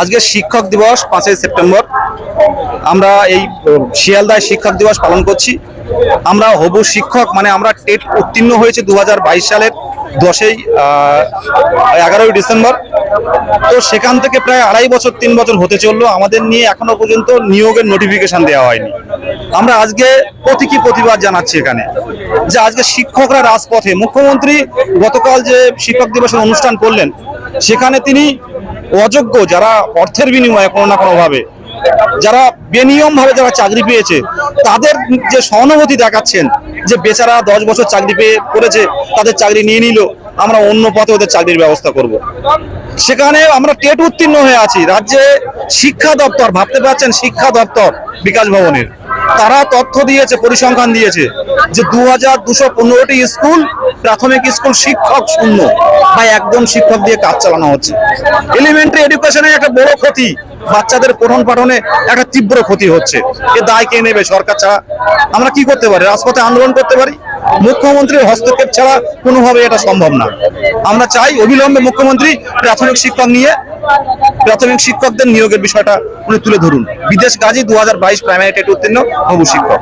আজকে শিক্ষক দিবস পাঁচই সেপ্টেম্বর। আমরা এই শিয়ালদায় শিক্ষক দিবস পালন করছি। আমরা হবু শিক্ষক মানে আমরা টেট উত্তীর্ণ হয়েছে দু হাজার বাইশ সালের দশই এগারোই ডিসেম্বর। তো সেখান থেকে প্রায় আড়াই বছর, তিন বছর হতে চলল। আমাদের নিয়ে এখনও পর্যন্ত নিয়োগের নোটিফিকেশন দেওয়া হয়নি। আমরা আজকে প্রতীকী প্রতিবাদ জানাচ্ছি এখানে। যে আজকে শিক্ষকরা রাজপথে, মুখ্যমন্ত্রী গতকাল যে শিক্ষক দিবসের অনুষ্ঠান করলেন, সেখানে তিনি অযোগ্য যারা অর্থের বিনিময়ে কোনো না কোনো ভাবে, যারা বেনিয়ম ভাবে যারা চাকরি পেয়েছে, তাদের যে সহানুভূতি দেখাচ্ছেন যে বেচারা দশ বছর চাকরি পেয়ে করেছে তাদের চাকরি নিয়ে নিল, আমরা অন্য পথে ওদের চাকরির ব্যবস্থা করব। সেখানে আমরা টেট উত্তীর্ণ হয়ে আছি, রাজ্যে শিক্ষা দপ্তর, ভাবতে পারছেন শিক্ষা দপ্তর বিকাশ ভবনের তারা তথ্য দিয়েছে, পরিসংখ্যান দিয়েছে যে দু হাজার দুশো পনেরোটি স্কুল, প্রাথমিক স্কুল শিক্ষক শূন্য। বা একজন শিক্ষক দিয়ে কাজ চালানো হচ্ছে। এলিমেন্টারি এডুকেশনে একটা বড় ক্ষতি, বাচ্চাদের পঠন পাঠনে একটা তীব্র ক্ষতি হচ্ছে। এ দায় কে নেবে সরকার ছাড়া? আমরা কি করতে পারি? রাজপথে আন্দোলন করতে পারি? মুখ্যমন্ত্রীর হস্তক্ষেপ ছাড়া কোনোভাবে এটা সম্ভব না। আমরা চাই অবিলম্বে মুখ্যমন্ত্রী প্রাথমিক শিক্ষক নিয়ে প্রাথমিক শিক্ষকদের নিয়োগের বিষয়টা উনি তুলে ধরুন। বিদেশ গাজী দু হাজার বাইশ প্রাইমারি টেট উত্তীর্ণ হবু শিক্ষক।